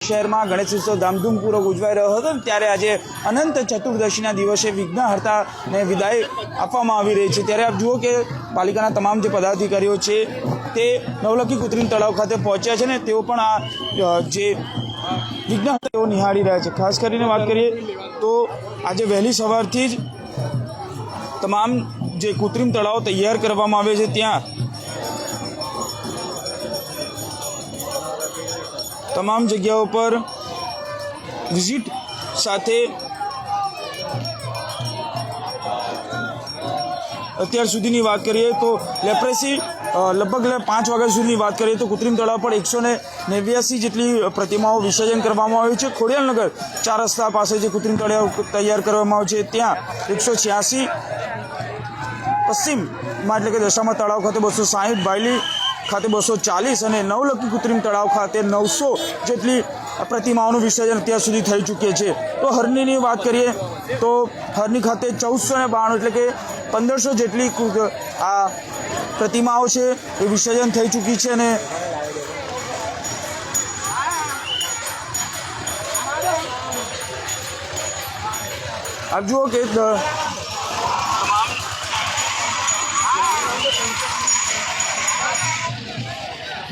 શહેરમાં ગણેશ ઉત્સવ ધામધૂમપૂર્વક ઉજવાઈ રહ્યો હતો ત્યારે આજે અનંત ચતુર્દશીના દિવસે વિઘ્નહર્તાને વિદાય આપવામાં આવી રહી છે. ત્યારે આપ જુઓ કે પાલિકાના તમામ જે પદાધિકારીઓ છે તે નવલખી કૃત્રિમ તળાવ ખાતે પહોંચ્યા છે ને તેઓ પણ આ જે વિઘ્નહર્તા તેઓ નિહાળી રહ્યા છે. ખાસ કરીને વાત કરીએ તો આજે વહેલી સવારથી જ તમામ જે કૃત્રિમ તળાવ તૈયાર કરવામાં આવે છે ત્યાં તમામ જગ્યાઓ પર વિઝિટ સાથે અત્યાર સુધીની વાત કરીએ તો લેપ્રેસી અ, લગભગ લે- પાંચ વાગ્યા સુધીની વાત કરીએ તો કૃત્રિમ તળાવ પર એકસો ને નેવ્યાસી જેટલી પ્રતિમાઓ વિસર્જન કરવામાં આવી છે. ખોડિયાલનગર ચાર રસ્તા પાસે જે કૃત્રિમ તળાવ તૈયાર કરવામાં આવે છે ત્યાં એકસો છ્યાસી પશ્ચિમમાં એટલે કે દશામાં તળાવ ખાતે બસો સાહીઠ બાયલી ખાતે બસો ચાલીસ અને નવલખી કૃત્રિમ તળાવ ખાતે નવસો જેટલી પ્રતિમાઓનું વિસર્જન અત્યાર સુધી થઈ ચૂક્યું છે. તો હરણીની વાત કરીએ તો હરની ખાતે ચૌદસો ને બાણું એટલે કે પંદરસો જેટલી આ પ્રતિમાઓ છે એ વિસર્જન થઈ ચૂકી છે અને આપ જુઓ કે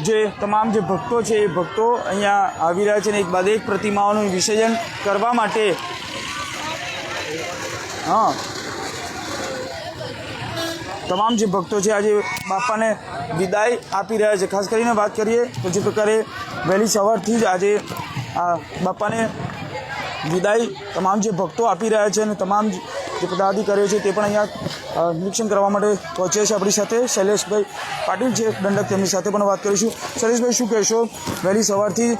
જે તમામ જે ભક્તો છે એ ભક્તો અહીંયા આવી રહ્યા છે ને એક બાદ એક પ્રતિમાઓનું વિસર્જન કરવા માટે. હા. તમામ જે ભક્તો છે આજે બાપાને વિદાય આપી રહ્યા છે. ખાસ કરીને વાત કરીએ તો જે પ્રકારે વહેલી સવારથી જ આજે આ બાપાને વિદાય તમામ જે ભક્તો આપી રહ્યા છે અને તમામ જે પદાધિકારીઓ છે તે પણ અહીંયા નિરીક્ષણ કરવા માટે પહોંચ્યા છે આપણી સાથે. શૈલેષભાઈ પાટીલ છે દંડક તેમની સાથે પણ વાત કરીશું. શૈલેષભાઈ, શું કહેશો? વહેલી સવારથી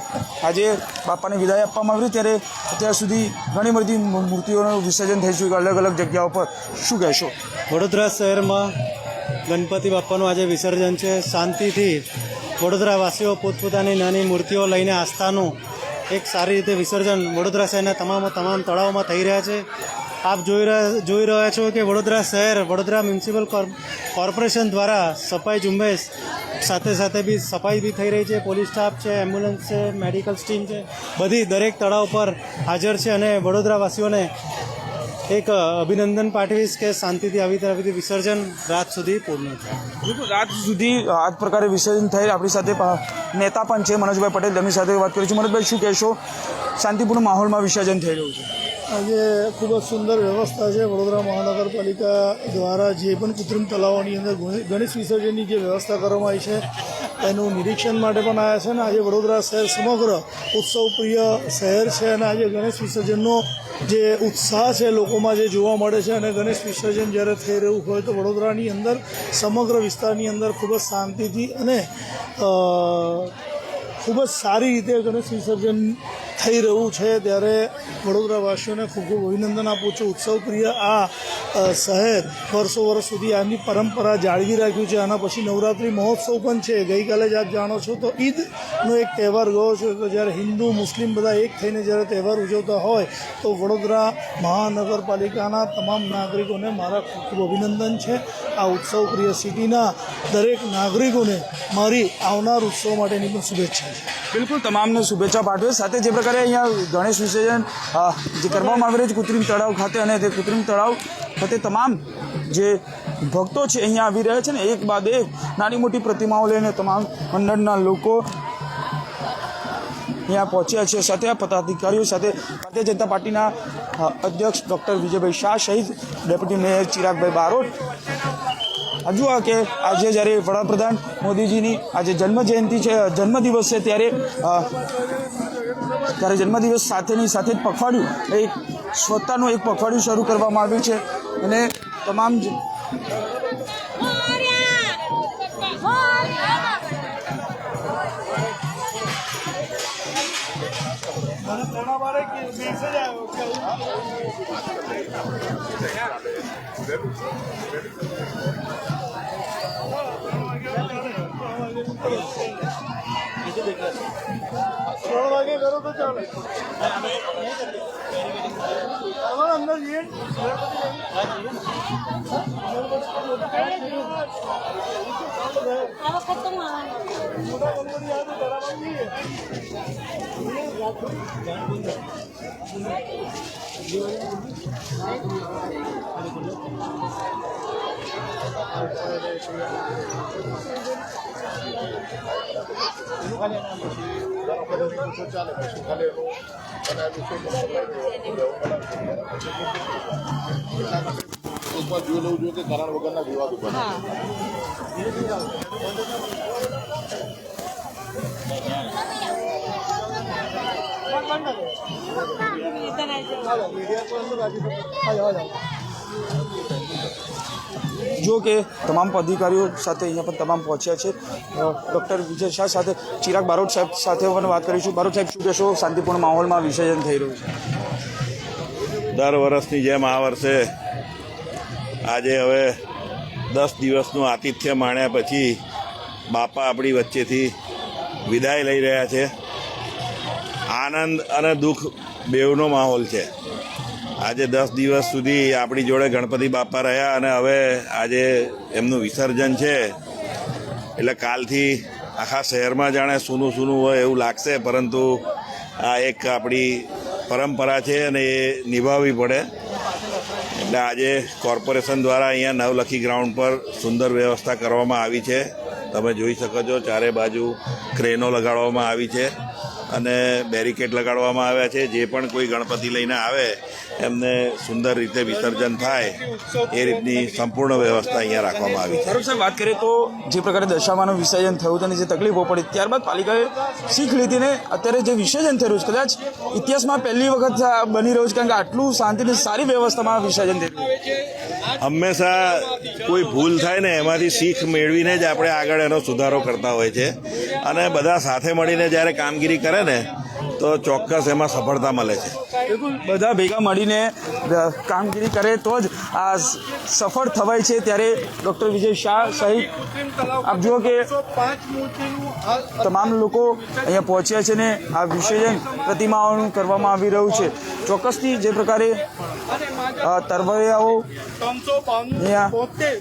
આજે બાપાને વિદાય આપવામાં આવી ત્યારે અત્યાર સુધી ઘણી બધી મૂર્તિઓનું વિસર્જન થઈ ચૂક્યું અલગ અલગ જગ્યાઓ પર. શું કહેશો? વડોદરા શહેરમાં ગણપતિ બાપાનું આજે વિસર્જન છે. શાંતિથી વડોદરાવાસીઓ પોતપોતાની નાની મૂર્તિઓ લઈને આસ્થાનું એક સારી રીતે વિસર્જન વડોદરા શહેરના તમામ તમામ તળાવમાં થઈ રહ્યા છે. આપ જોઈ રહ્યા જોઈ રહ્યા છો કે વડોદરા શહેર, વડોદરા મ્યુનિસિપલ કોર્પ- કોર્પોરેશન દ્વારા સફાઈ ઝુંબેશ સાથે સાથે બી સફાઈ બી થઈ રહી છે. પોલીસ સ્ટાફ છે, એમ્બ્યુલન્સ છે, મેડિકલ સ્ટીમ છે. બધી દરેક તળાવ પર હાજર છે અને વડોદરાવાસીઓને એક અભિનંદન પાઠવીશ કે શાંતિથી આવી આવી વિસર્જન રાત સુધી પૂર્ણ થાય. રાત સુધી આ પ્રકારે વિસર્જન થઈ આપણી સાથે નેતા પણ છે, મનોજભાઈ પટેલ તેમની સાથે વાત કરીશું. મનોજભાઈ, શું કહેશો? શાંતિપૂર્ણ માહોલમાં વિસર્જન થઈ રહ્યું છે. આજે ખૂબ જ સુંદર વ્યવસ્થા છે વડોદરા મહાનગરપાલિકા દ્વારા જે પણ કૃત્રિમ તલાવોની અંદર ગણેશ વિસર્જનની જે વ્યવસ્થા કરવામાં આવી છે, એનું નિરીક્ષણ માટે પણ આવ્યા છે અને આજે વડોદરા શહેર સમગ્ર ઉત્સવપ્રિય શહેર છે અને આજે ગણેશ વિસર્જનનો જે ઉત્સાહ છે લોકોમાં જે જોવા મળે છે અને ગણેશ વિસર્જન જ્યારે થઈ રહ્યું હોય તો વડોદરાની અંદર, સમગ્ર વિસ્તારની અંદર ખૂબ જ શાંતિથી અને ખૂબ જ સારી રીતે ગણેશ વિસર્જન થઈ રહ્યું છે ત્યારે વડોદરાવાસીઓને ખૂબ ખૂબ અભિનંદન આપું છું. ઉત્સવપ્રિય આ શહેર વર્ષો વર્ષ સુધી આની પરંપરા જાળવી રાખ્યું છે. આના પછી નવરાત્રિ મહોત્સવ પણ છે. ગઈકાલે જ આપ જાણો છો તો ઈદનો એક તહેવાર ગયો છે. તો જ્યારે હિન્દુ, મુસ્લિમ બધા એક થઈને જ્યારે તહેવાર ઉજવતા હોય તો વડોદરા મહાનગરપાલિકાના તમામ નાગરિકોને મારા ખૂબ ખૂબ અભિનંદન છે. આ ઉત્સવપ્રિય સિટીના દરેક નાગરિકોને મારી આવનાર ઉત્સવ માટેની પણ શુભેચ્છા છે. બિલકુલ, તમામને શુભેચ્છા પાઠવે સાથે જે પ્રકારે અહીંયા ગણેશ વિસર્જન જે કરવામાં આવી છે કૃત્રિમ તળાવ ખાતે અને તે કૃત્રિમ તળાવ ખાતે તમામ જે ભક્તો છે અહીંયા આવી રહ્યા છે ને, એક બાદ એક નાની મોટી પ્રતિમાઓ લઈને તમામ મંડળના લોકો અહીંયા પહોંચ્યા છે. સાથે પદાધિકારીઓ સાથે ભારતીય જનતા પાર્ટીના અધ્યક્ષ ડૉક્ટર વિજયભાઈ શાહ સહિત ડેપ્યુટી મેયર ચિરાગભાઈ બારોટ. હજુ આ કે આજે જ્યારે વડાપ્રધાન મોદીજીની આજે જન્મ જયંતિ છે, જન્મદિવસ છે ત્યારે ત્યારે જન્મદિવસ સાથેની સાથે જ પખવાડિયું એક સ્વતાનું એક પખવાડિયું શરૂ કરવામાં આવ્યું છે. અને તમામ જ- ત્રણ વાગે કરો તો ચાલે તમારે અંદર જઈએ ને? આ એકવાર જોઈ લઉં જોઈએ કે કારણ વગરના વિવાદ ઊભા થાય. જો કે તમામ અધિકારીઓ સાથે અહીંયા પણ તમામ પહોંચ્યા છે. ડૉક્ટર વિજય શાહ સાથે ચિરાગ બારોટ સાહેબ સાથે પણ વાત કરીશું બારોટ સાહેબ, શું કહેશો? શાંતિપૂર્ણ માહોલમાં વિસર્જન થઈ રહ્યું છે. દર વર્ષની જેમ આ વર્ષે આજે હવે દસ દિવસનું આતિથ્ય માણ્યા પછી બાપા આપણી વચ્ચેથી વિદાય લઈ રહ્યા છે. આનંદ અને દુઃખ બેવનો માહોલ છે. આજે દસ દિવસ સુધી આપણી જોડે ગણપતિ બાપા રહ્યા અને હવે આજે એમનું વિસર્જન છે. એટલે કાલથી આખા શહેરમાં જાણે સૂનું સૂનું હોય એવું લાગશે, પરંતુ આ એક આપણી પરંપરા છે અને એ નિભાવવી પડે. એટલે આજે કોર્પોરેશન દ્વારા અહીંયા નવલખી ગ્રાઉન્ડ પર સુંદર વ્યવસ્થા કરવામાં આવી છે. તમે જોઈ શકો છો, ચારે બાજુ ક્રેનો લગાડવામાં આવી છે. અને બેરિકેડ લગાડવામાં આવ્યા છે. જે પણ કોઈ ગણપતિ લઈને આવે એમને સુંદર રીતે વિસર્જન થાય એ રીતની સંપૂર્ણ વ્યવસ્થા અહીંયા રાખવામાં આવી છે. સાહેબ વાત કરીએ તો જે પ્રકારે દશામાનું વિસર્જન થયું તેની જે તકલીફો પડી ત્યારબાદ પાલિકાએ શીખ લીધીને અત્યારે જે વિસર્જન થઈ રહ્યું છે કદાચ ઇતિહાસમાં પહેલી વખત બની રહ્યું છે કારણ કે આટલું શાંતિની સારી વ્યવસ્થામાં વિસર્જન થઈ હંમેશા કોઈ ભૂલ થાય ને એમાંથી શીખ મેળવીને જ આપણે આગળ એનો સુધારો કરતા હોય છે. અને બધા સાથે મળીને જ્યારે કામગીરી કરે ને તો ચોક્કસ એમાં સફળતા મળે છે. બિલકુલ. બધા ભેગા મળીને કામગીરી કરે તો જ આ સફળ થવાય છે ત્યારે ડૉક્ટર વિજય શાહ સહિત આપ જુઓ કે તમામ લોકો અહીંયા પહોંચ્યા છે ને આ વિસર્જન પ્રતિમાઓનું કરવામાં આવી રહ્યું છે. ચોક્કસથી જે પ્રકારે તરવૈયાઓ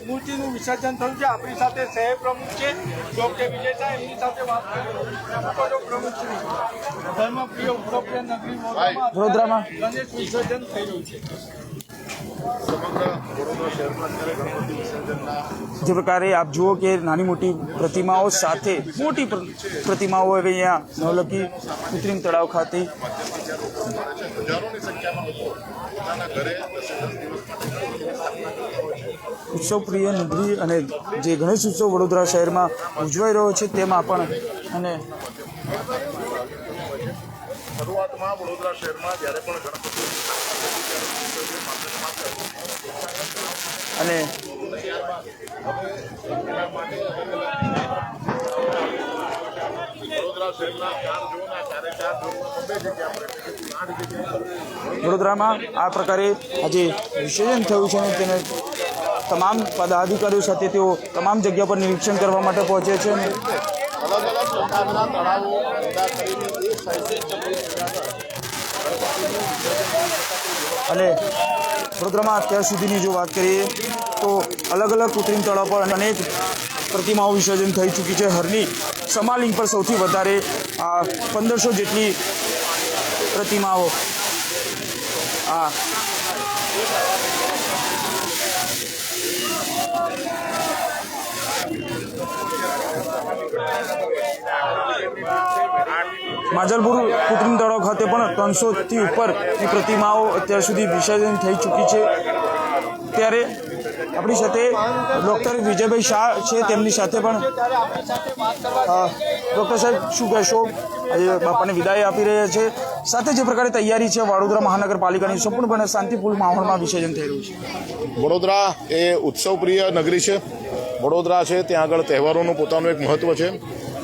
મૂર્તિનું વિસર્જન થયું છે. આપણી સાથે શહેર પ્રમુખ છે ડોક્ટર વિજય શાહ. એમની સાથે વાત કરી. પ્રમુખ શ્રી. ધર્મપ્રિય ઉત્સવપ્રિય નગરી વડોદરામાં વડોદરામાં ગણેશ વિસર્જન થઈ રહ્યું છે જે પ્રકારે આપ જુઓ કે નાની મોટી પ્રતિમાઓ સાથે મોટી પ્રતિમાઓ હવે અહીંયા નવલખી કૃત્રિમ તળાવ ખાતે ઉત્સવ પ્રિય નગરી અને જે ગણેશ ઉત્સવ વડોદરા શહેરમાં ઉજવાઈ રહ્યો છે તેમાં પણ અને શરૂઆતમાં વડોદરા શહેરમાં જ્યારે પણ ગણપતિ અને વડોદરામાં આ પ્રકારે આજે વિસર્જન થયું છે અને તેને તમામ પદાધિકારીઓ સાથે તેઓ તમામ જગ્યા પર નિરીક્ષણ કરવા માટે પહોંચે છે અને અલગ અલગ તળાવો અને વડોદરામાં અત્યાર સુધીની જો વાત કરીએ, તો અલગ અલગ કૃત્રિમ તળાવ પર અનેક પ્રતિમાઓ વિસર્જન થઈ ચૂકી છે. હરની સમાલિંગ પર સૌથી વધારે પંદરસો જેટલી પ્રતિમાઓ આ માજલપુર કૃત્રિમ તળાવ ખાતે પણ ત્રણસોથી ઉપરની પ્રતિમાઓ અત્યાર સુધી વિસર્જન થઈ ચૂકી છે. ત્યારે આપણી સાથે ડૉક્ટર વિજયભાઈ શાહ છે, તેમની સાથે પણ ડૉક્ટર સાહેબ, શું કહેશો? આજે બાપાને વિદાય આપી રહ્યા છે. સાથે જે પ્રકારે તૈયારી છે, વડોદરા મહાનગરપાલિકાની સંપૂર્ણપણે શાંતિપૂર્ણ માહોલમાં વિસર્જન થઈ રહ્યું છે. વડોદરા એ ઉત્સવપ્રિય નગરી છે. વડોદરા છે, ત્યાં આગળ તહેવારોનું પોતાનું એક મહત્વ છે.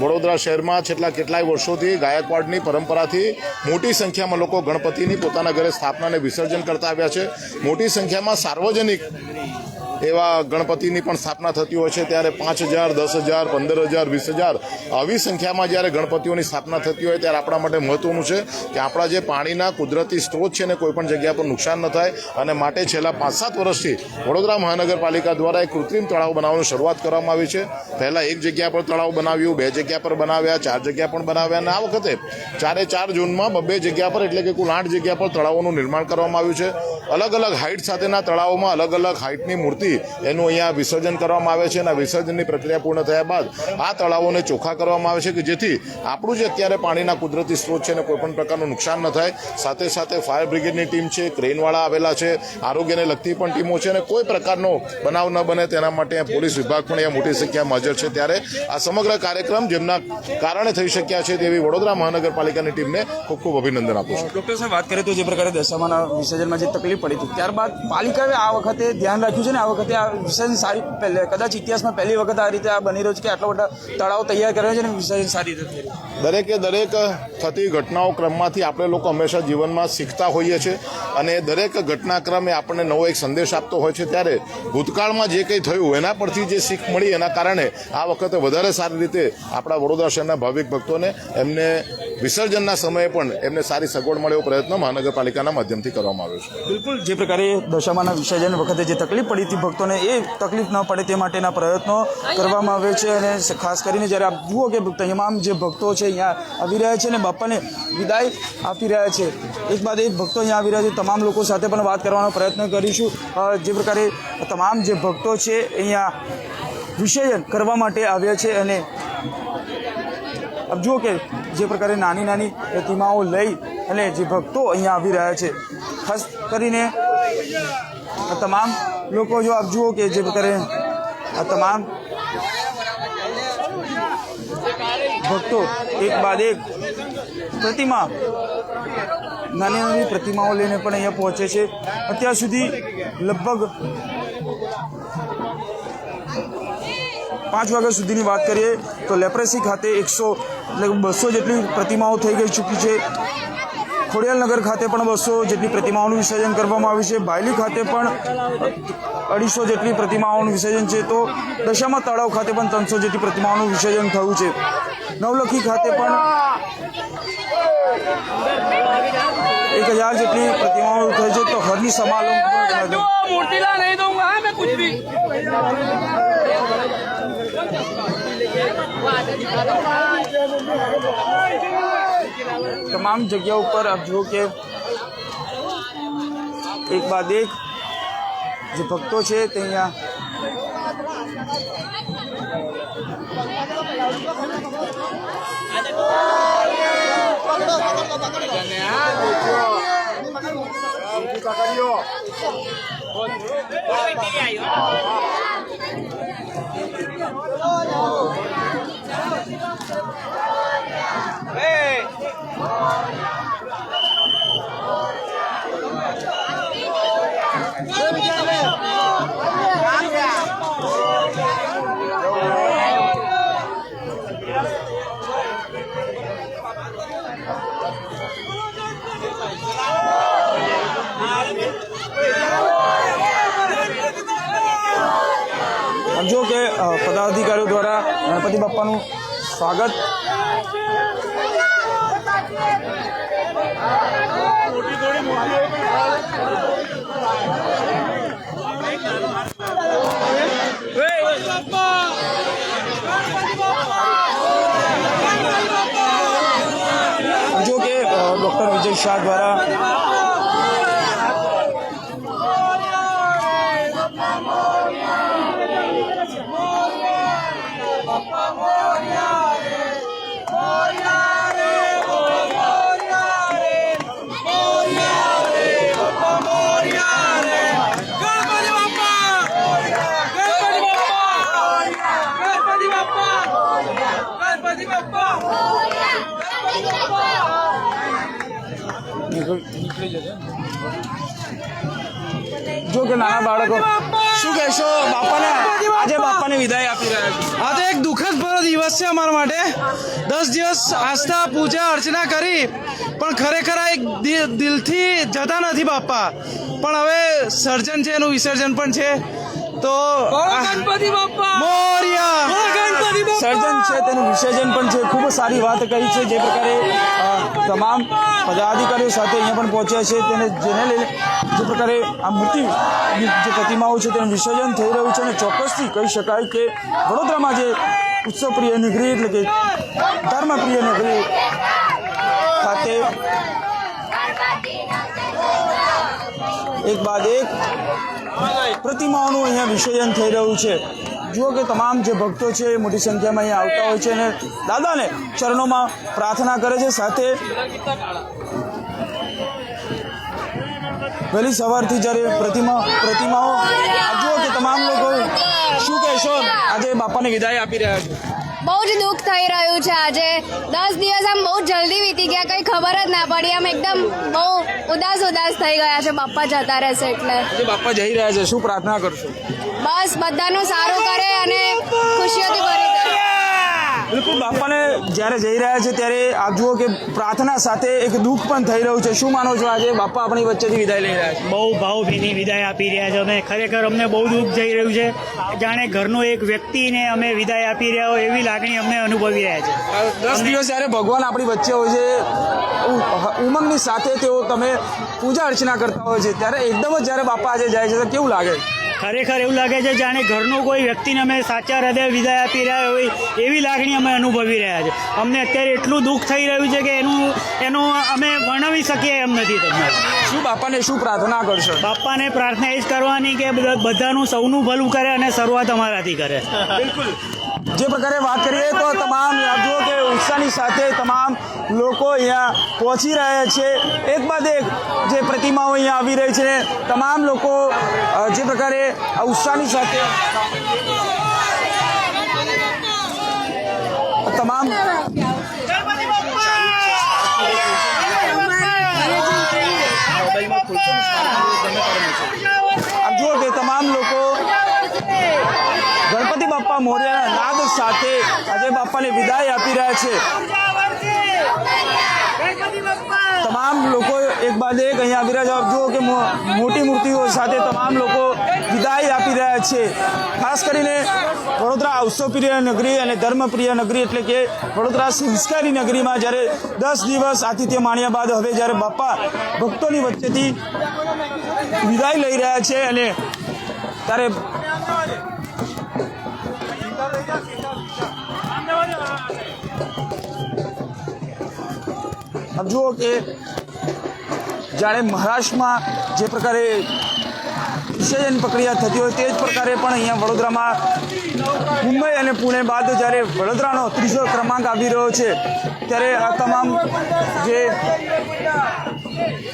વડોદરા શહેરમાં છેલ્લા કેટલાય વર્ષોથી ગાયકવાડની પરંપરાથી મોટી સંખ્યામાં લોકો ગણપતિની પોતાના ઘરે સ્થાપનાને વિસર્જન કરતા આવ્યા છે. મોટી સંખ્યામાં સાર્વજનિક એવા ગણપતિની પણ સ્થાપના થતી હોય છે, ત્યારે પાંચ હજાર, દસ હજાર, પંદર હજાર, વીસ હજાર આવી સંખ્યામાં જ્યારે ગણપતિઓની સ્થાપના થતી હોય ત્યારે આપણા માટે મહત્વનું છે કે આપણા જે પાણીના કુદરતી સ્ત્રોત છે ને કોઈ પણ જગ્યા પર નુકસાન ન થાય અને માટે છેલ્લા પાંચ સાત વર્ષથી વડોદરા મહાનગરપાલિકા દ્વારા એક કૃત્રિમ તળાવ બનાવવાની શરૂઆત કરવામાં આવી છે. પહેલાં એક જગ્યા પર તળાવ બનાવ્યું, બે જગ્યા પર બનાવ્યા, ચાર જગ્યા પણ બનાવ્યા અને આ વખતે ચારે ચાર જૂનમાં બબ્બે જગ્યા પર એટલે કે કુલ આઠ જગ્યા પર તળાવોનું નિર્માણ કરવામાં આવ્યું છે. અલગ અલગ હાઇટ સાથેના તળાવોમાં અલગ અલગ હાઇટની મૂર્તિ એનું અહીંયા વિસર્જન કરવામાં આવે છે અને વિસર્જનની પ્રક્રિયા પૂર્ણ થયા બાદ આ તળાવોને ચોખ્ખા કરવામાં આવે છે કે જેથી આપણું જે અત્યારે પાણીના કુદરતી સ્ત્રોત છે એને કોઈ પણ પ્રકારનું નુકસાન ન થાય. સાથે સાથે ફાયર બ્રિગેડની ટીમ છે, ક્રેનવાળા આવેલા છે, આરોગ્યને લગતી પણ ટીમો છે અને કોઈ પ્રકારનો બનાવ ન બને તેના માટે પોલીસ વિભાગ પણ અહીંયા મોટી સંખ્યામાં હાજર છે. ત્યારે આ સમગ્ર કાર્યક્રમ જેમના કારણે થઈ શક્યા છે તેવી વડોદરા મહાનગરપાલિકાની ટીમને ખૂબ ખૂબ અભિનંદન આપું છું. ડૉક્ટર સાહેબ, વાત કરીએ તો જે પ્રકારે દશામાના વિસર્જનમાં જે તકલીફ પડી હતી, ત્યારબાદ પાલિકાએ આ વખતે ધ્યાન રાખ્યું છે ને આ વખતે આ વિસર્જન સારી પહેલે કદાચ ઇતિહાસમાં પહેલી વખત આ રીતે આ બની રહ્યું છે કે આટલા બધા તળાવ તૈયાર કર્યા છે અને વિસર્જન સારી રીતે થઈ રહ્યું દરેકે દરેક થતી ઘટનાઓ ક્રમમાંથી આપણે લોકો હંમેશા જીવનમાં શીખતા હોઈએ છીએ અને દરેક ઘટનાક્રમે આપણને નવો એક સંદેશ આપતો હોય છે. ત્યારે ભૂતકાળમાં જે કંઈ થયું એના પરથી જે શીખ મળી એના કારણે આ વખતે વધારે સારી રીતે આપણા વડોદરા શહેરના ભાવિક ભક્તોને એમને વિસર્જનના સમયે પણ એમને સારી સગવડ મળે એવો પ્રયત્ન મહાનગરપાલિકાના માધ્યમથી કરવામાં આવ્યો છે. બિલકુલ જે પ્રકારે દશામાના વિસર્જન વખતે જે તકલીફ પડી હતી ભક્તોને એ તકલીફ ન પડે તે માટેના પ્રયત્નો કરવામાં આવે છે અને ખાસ કરીને જ્યારે આપ જુઓ કે તમામ જે ભક્તો છે અહીંયા આવી રહ્યા છે અને બાપાને વિદાય આપી રહ્યા છે. એક બાદ એક ભક્તો અહીંયા આવી રહ્યા છે. તમામ લોકો સાથે પણ વાત કરવાનો પ્રયત્ન કરીશું. જે પ્રકારે તમામ જે ભક્તો છે અહીંયા વિસર્જન કરવા માટે આવ્યા છે અને આપ જુઓ કે જે પ્રકારે નાની નાની પ્રતિમાઓ લઈ અને જે ભક્તો અહીંયા આવી રહ્યા છે. ખાસ કરીને તમામ લોકો જો આપ જુઓ કે જે પ્રકારે આ તમામ ભક્તો એક બાદ એક પ્રતિમા નાની નાની પ્રતિમાઓ લઈને પણ અહીંયા પહોંચે છે અત્યાર સુધી લગભગ પાંચ વાગ્યા સુધીની વાત કરીએ તો લેપ્રેસી ખાતે એકસો એટલે બસો જેટલી પ્રતિમાઓ થઈ ગઈ ચૂકી છે ખોડિયાલનગર ખાતે પણ બસો જેટલી પ્રતિમાઓનું વિસર્જન કરવામાં આવ્યું છે. બાયલી ખાતે પણ અઢીસો જેટલી પ્રતિમાઓનું વિસર્જન છે. તો દશામા તળાવ ખાતે પણ ત્રણસો જેટલી પ્રતિમાઓનું વિસર્જન થયું છે. નવલખી ખાતે પણ એક હજાર જેટલી પ્રતિમાઓ થઈ છે. તો હરની સમાલમ તમામ જગ્યા ઉપર આપ જુઓ કે એક બાદ એક જે ભક્તો છે તે અહીંયા આપ જુઓ કે પદાધિકારીઓ દ્વારા ગણપતિ બાપ્પાનું સ્વાગત જુઓ કે ડૉક્ટર વિજય શાહ દ્વારા જો કે નાના બાળકો. શું કહેશો? બાપાને આજે બાપાને વિદાય આપી રહ્યા છે. આ તો એક દુઃખદ ભરો દિવસ છે અમારા માટે. દસ દિવસ આસ્થા પૂજા અર્ચના કરી પણ ખરેખર આ એક દિ- દિલથી જતા નથી બાપા. પણ હવે સર્જન છે એનું વિસર્જન પણ છે. તો મોરિયા. સર્જન છે, તેનું વિસર્જન પણ છે. ખૂબ સારી વાત કરી છે. જે પ્રકારે તમામ પદાધિકારીઓ સાથે અહીંયા પણ પહોંચ્યા છે. તેને જેને લઈને જે પ્રકારે આ મૂર્તિ, જે પ્રતિમાઓ છે, તેનું વિસર્જન થઈ રહ્યું છે અને ચોક્કસથી કહી શકાય કે વડોદરામાં જે ઉત્સવપ્રિય નગરી એટલે કે ધર્મપ્રિય નગરી ખાતે એક બાદ એક પ્રતિમાઓનું અહીંયા વિસર્જન થઈ રહ્યું છે. જુઓ કે તમામ જે ભક્તો છે, એ મોટી સંખ્યામાં અહીંયા આવતા હોય છે અને દાદાને ચરણોમાં પ્રાર્થના કરે છે. સાથે વહેલી સવારથી જ્યારે પ્રતિમા, પ્રતિમાઓ જુઓ કે તમામ લોકો શું કહેશો? આજે બાપાને વિદાય આપી રહ્યા છે. બહુ જ દુઃખ થઈ રહ્યું છે આજે. દસ દિવસ આમ બહુ જલ્દી વીતી ગયા કંઈ ખબર જ ના પડી. આમ એકદમ બહુ ઉદાસ ઉદાસ થઈ ગયા છે બાપા જતા રહેશે એટલે. બાપા જઈ રહ્યા છે શું પ્રાર્થના કરશું? બસ બધાનું સારું કરે અને ખુશીઓથી ભરી દે. બિલકુલ બાપાને જ્યારે જઈ રહ્યા છે ત્યારે આપ જુઓ કે પ્રાર્થના સાથે એક દુઃખ પણ થઈ રહ્યું છે. શું માનો છો આજે? બાપા આપણી વચ્ચેથી વિદાય લઈ રહ્યા છે. બહુ ભાવભીની વિદાય આપી રહ્યા છે. અમે ખરેખર અમને બહુ દુઃખ જઈ રહ્યું છે. જાણે ઘરનો એક વ્યક્તિને અમે વિદાય આપી રહ્યા હોય એવી લાગણી અમને અનુભવી રહ્યા છે. દસ દિવસ જ્યારે ભગવાન આપણી વચ્ચે હોય છે ઉમંગની સાથે તેઓ તમે પૂજા અર્ચના કરતા હોય છે. ત્યારે એકદમ જ જ્યારે બાપા આજે જાય છે તો કેવું લાગે? ખરેખર એવું લાગે છે જાણે ઘરનો કોઈ વ્યક્તિને અમે સાચા હૃદય વિદાય આપી રહ્યા હોય એવી લાગણી અમે અનુભવી રહ્યા છે. અમને અત્યારે એટલું દુઃખ થઈ રહ્યું છે કે એનું એનું અમે વર્ણવી શકીએ એમ નથી તમને. શું બાપાને શું પ્રાર્થના કરશો? બાપાને પ્રાર્થના એ જ કરવાની કે બધા- બધાનું સૌનું ભલું કરે અને શરૂઆત અમારાથી કરે. બિલકુલ. જે પ્રકારે વાત કરીએ તો તમામ યાદીઓ કે ઉત્સાહની સાથે તમામ લોકો અહીંયા પહોંચી રહ્યા છે. એક બાદ એક જે પ્રતિમાઓ અહીંયા આવી રહી છે, તમામ લોકો જે પ્રકારે ઉત્સાહની સાથે તમામ આપ જુઓ કે તમામ લોકો બાપ્પા મોર્યાના નાદ સાથે આજે બાપાને વિદાય આપી રહ્યા છે. તમામ લોકો એક બાદ એક અહીંયા આવી રહ્યા છે. જુઓ કે મોટી મૂર્તિઓ સાથે તમામ લોકો વિદાય આપી રહ્યા છે. ખાસ કરીને વડોદરા ઉત્સવપ્રિય નગરી અને ધર્મપ્રિય નગરી એટલે કે વડોદરા સંસ્કારી નગરીમાં જ્યારે દસ દિવસ આતિથ્ય માણ્યા બાદ હવે જ્યારે બાપા ભક્તોની વચ્ચેથી વિદાય લઈ રહ્યા છે અને ત્યારે આપ જુઓ કે જાણે મહારાષ્ટ્રમાં જે પ્રકારે વિસર્જન પ્રક્રિયા થતી હોય તે જ પ્રકારે પણ અહીંયા વડોદરામાં મુંબઈ અને પુણે બાદ જ્યારે વડોદરાનો ત્રીજો ક્રમાંક આવી રહ્યો છે, ત્યારે આ તમામ જે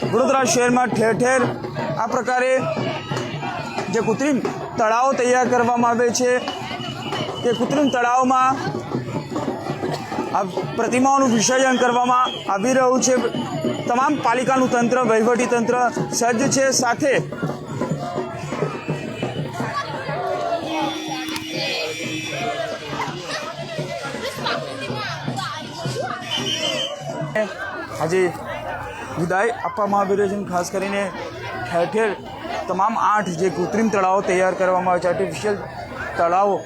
વડોદરા શહેરમાં ઠેર ઠેર આ પ્રકારે જે કૃત્રિમ તળાવો તૈયાર કરવામાં આવે છે કે કૃત્રિમ તળાવમાં આ પ્રતિમાઓનું વિસર્જન કરવામાં આવી રહ્યું છે. તમામ પાલિકાનું તંત્ર, વહીવટી તંત્ર સજ્જ છે. સાથે આજે વિદાય આપવામાં આવી રહ્યો છે. ખાસ કરીને ઠેર ઠેર તમામ આઠ જે કૃત્રિમ તળાવો તૈયાર કરવામાં આવે છે. આર્ટિફિશિયલ તળાવો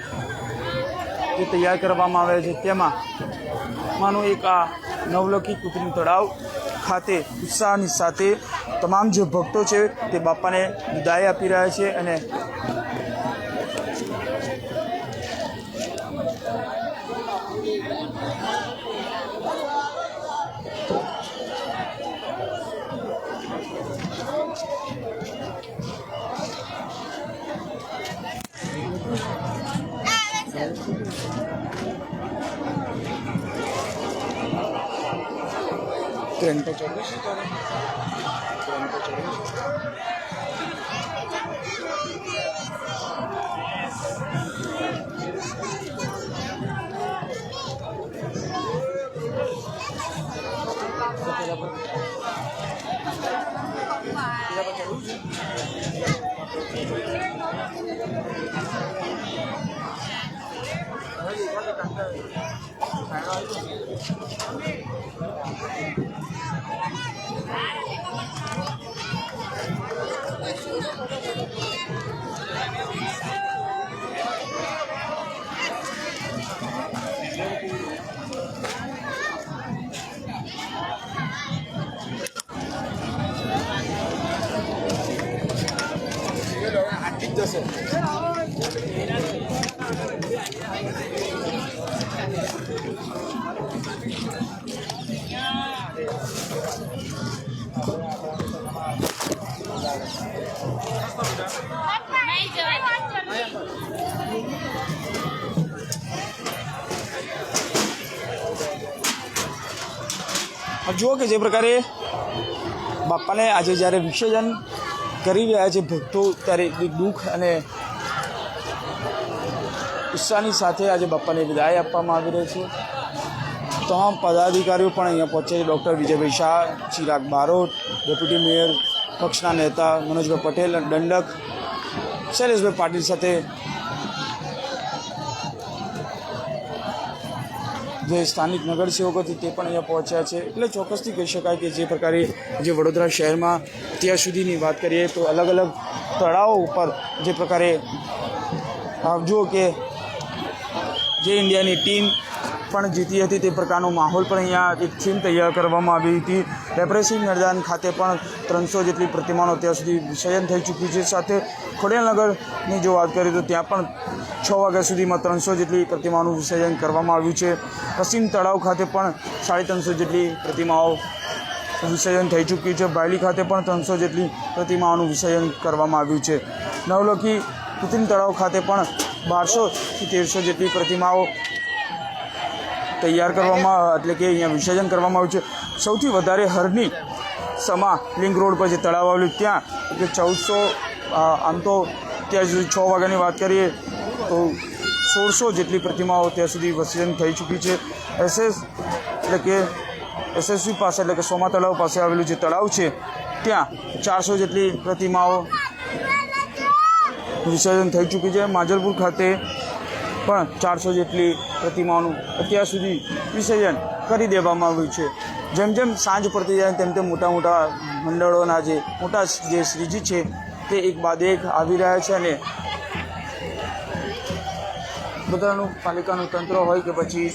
જે તૈયાર કરવામાં આવે છે. તેમાં માનું એક આ નવલખી કૃત્રિમ તળાવ ખાતે ઉત્સાહની સાથે તમામ જે ભક્તો છે તે બાપાને વિદાય આપી રહ્યા છે અને चौदह चौबीस જુઓ કે જે પ્રકારે બાપાને આજે જ્યારે વિસર્જન કરી રહ્યા છે ભક્તો, ત્યારે દુઃખ અને ઉત્સાહની સાથે આજે બાપાને વિદાય આપવામાં આવી રહી છે. તમામ પદાધિકારીઓ પણ અહીંયા પહોંચે છે. Doctor Vijaybhai Shah, Chirag Barot, deputy mayor પક્ષના નેતા મનોજભાઈ પટેલ અને દંડક શૈલેષભાઈ પાટીલ સાથે જે સ્થાનિક નગરસેવકો છે તે પણ અહીંયા પહોંચ્યા છે. એટલે ચોક્કસથી કહી શકાય કે જે પ્રકારે જે વડોદરા શહેરમાં ત્યાં સુધીની વાત કરીએ તો અલગ અલગ તળાવો ઉપર જે પ્રકારે જુઓ કે જે ઇન્ડિયાની ટીમ પણ જીતી હતી તે પ્રકારનો માહોલ પણ અહીંયા એક થીમ તૈયાર કરવામાં આવી હતી. રેપ્રેસિંગ મેદાન ખાતે પણ ત્રણસો જેટલી પ્રતિમાનો અત્યાર સુધી વિસર્જન થઈ ચૂક્યું છે. સાથે ખોડિયાલનગરની જો વાત કરીએ તો ત્યાં પણ છ વાગ્યા સુધીમાં ત્રણસો જેટલી પ્રતિમાનું વિસર્જન કરવામાં આવ્યું છે. પશ્ચિમ તળાવ ખાતે પણ સાડી ત્રણસો જેટલી પ્રતિમાઓ વિસર્જન થઈ ચૂક્યું છે. બાયલી ખાતે પણ ત્રણસો જેટલી પ્રતિમાઓનું વિસર્જન કરવામાં આવ્યું છે. નવલખી કૃત્રિમ તળાવ ખાતે પણ બારસોથી તેરસો જેટલી પ્રતિમાઓ તૈયાર કરવામાં એટલે કે અહીંયા વિસર્જન કરવામાં આવ્યું છે. સૌથી વધારે હરની સમા લિંક રોડ પર જે તળાવ આવેલું ત્યાં એટલે ચૌદસો આમ તો ત્યાં સુધી છ વાગ્યાની વાત કરીએ તો સોળસો જેટલી પ્રતિમાઓ ત્યાં સુધી વિસર્જન થઈ ચૂકી છે. એસએસ એટલે કે એસએસવી પાસે એટલે કે સોમા તળાવ પાસે આવેલું જે તળાવ છે, ત્યાં ચારસો જેટલી પ્રતિમાઓ વિસર્જન થઈ ચૂકી છે. માજલપુર ખાતે પણ ચારસો જેટલી પ્રતિમાઓનું અત્યાર સુધી વિસર્જન કરી દેવામાં આવ્યું છે. જેમ જેમ સાંજ પડતી જાય તેમ તેમ મોટા મોટા મંડળોના જે મોટા જે શ્રીજી છે તે એક બાદ એક આવી રહ્યા છે અને બધાનું પાલિકાનું તંત્ર હોય કે પછી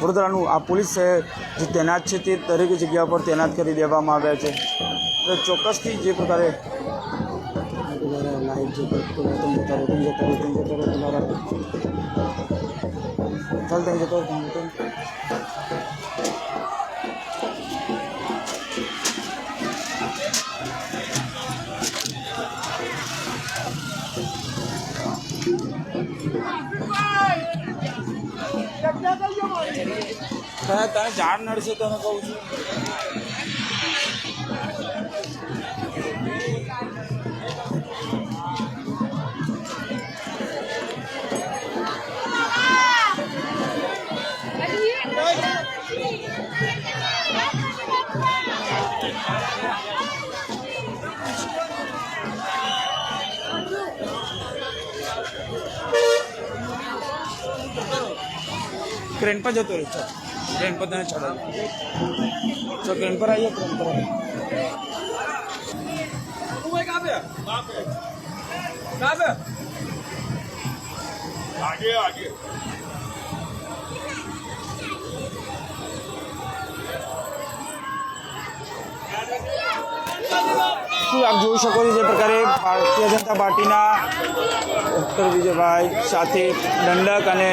વડોદરાનું આ પોલીસ શહેર જે તૈનાત છે તે દરેક જગ્યા પર તૈનાત કરી દેવામાં આવ્યા છે. ચોક્કસથી જે પ્રકારે રહે. તને તને ઝાડ નડશે તને કહું છું ક્રેન પર જતો રહે ચાલ ક્રેન પર તને ચડાવી તો ક્રેન પર આવીએ ક્રેન પર આવીએ શું આપ જોઈ શકો છો જે પ્રકારે ભારતીય જનતા પાર્ટીના ડૉક્ટર વિજયભાઈ સાથે દંડક અને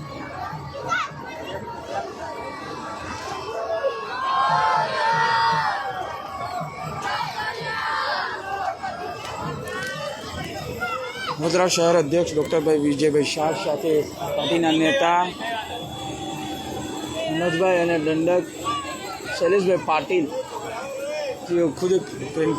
વડોદરા શહેર અધ્યક્ષ ડૉક્ટરભાઈ વિજયભાઈ શાહ સાથે પાર્ટીના નેતા મનોજભાઈ અને દંડક શૈલેષભાઈ પાટીલ ખુદ ટ્રેન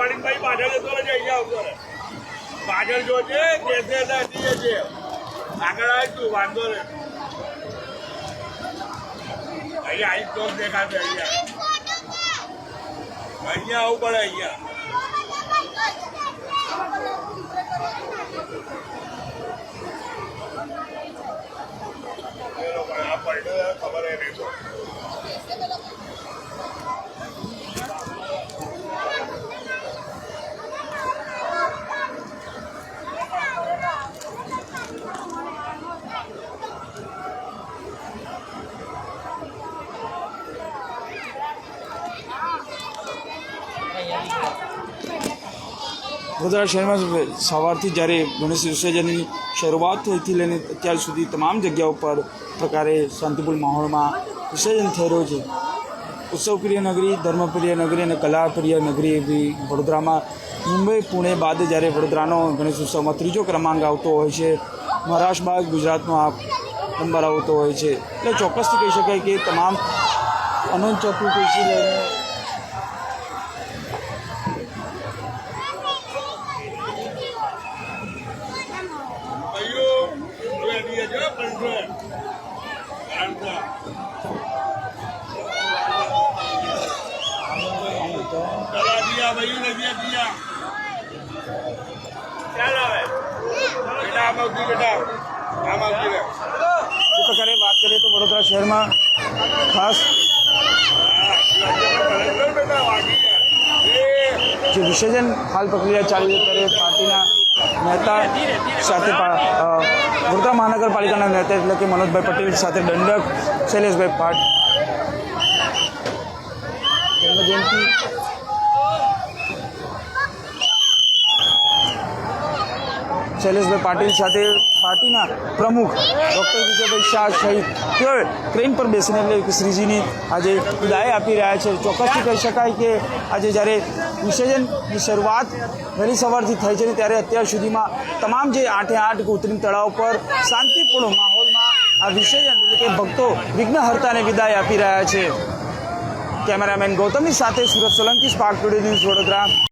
મોટા પાડી ભાઈ પાછળ જતો રહે છે અહીંયા આવતો પાછળ જો છે દેશે હતા હટી જશે. આગળ આવી તું, વાંધો રે અહીંયા આવી તો દેખાશે અહીંયા? અહીંયા આવું પડે અહીંયા. ખબર વડોદરા શહેરમાં સવારથી જ્યારે ગણેશ વિસર્જનની શરૂઆત થઈથી લઈને અત્યાર સુધી તમામ જગ્યાઓ પર પ્રકારે શાંતિપૂર્ણ માહોલમાં વિસર્જન થઈ રહ્યું છે. ઉત્સવપ્રિય નગરી ધર્મપ્રિય નગરી અને કલાપ્રિય નગરી એવી વડોદરામાં મુંબઈ, પુણે બાદ જ્યારે વડોદરાનો ગણેશ ઉત્સવમાં ત્રીજો ક્રમાંક આવતો હોય છે, મહારાષ્ટ્ર બાદ ગુજરાતનો આ નંબર આવતો હોય છે. એટલે ચોક્કસથી કહી શકાય કે તમામ અનંત ચતુર્દશી લઈને ભાઈઓ હવે હટી જજો પલટો શાંત ચલા દિયા ભાઈ નદિયા દિયા ચાલ હવે બેટા આમ આવતી બેટા આમ આવતી રે જે પ્રકારે વાત કરીએ તો વડોદરા શહેરમાં ખાસ બેટા વાગી ગયા જે વિસર્જન હાલ પ્રક્રિયા ચાલી ત્યારે પાર્ટીના નેતા સાથે વડોદરા મહાનગરપાલિકાના નેતા એટલે કે મનોજભાઈ પટેલ સાથે દંડક શૈલેષભાઈ પાટ. જન્મજયંતિ. શૈલેષભાઈ પાટીલ સાથે પાર્ટીના પ્રમુખ ડૉક્ટર વિજયભાઈ શાહ સહિત તેઓએ ટ્રેન પર બેસીને એટલે શ્રીજીની આજે વિદાય આપી રહ્યા છે. ચોક્કસથી કહી શકાય કે આજે જ્યારે વિસર્જનની શરૂઆત વહેલી સવારથી થઈ છે ત્યારે અત્યાર સુધીમાં તમામ જે આઠે આઠ કૃત્રિમ તળાવ પર શાંતિપૂર્ણ માહોલમાં આ વિસર્જન એટલે કે ભક્તો વિઘ્નહર્તાને વિદાય આપી રહ્યા છે. કેમેરામેન ગૌતમની સાથે Surat Solanki spark today news Vadodara.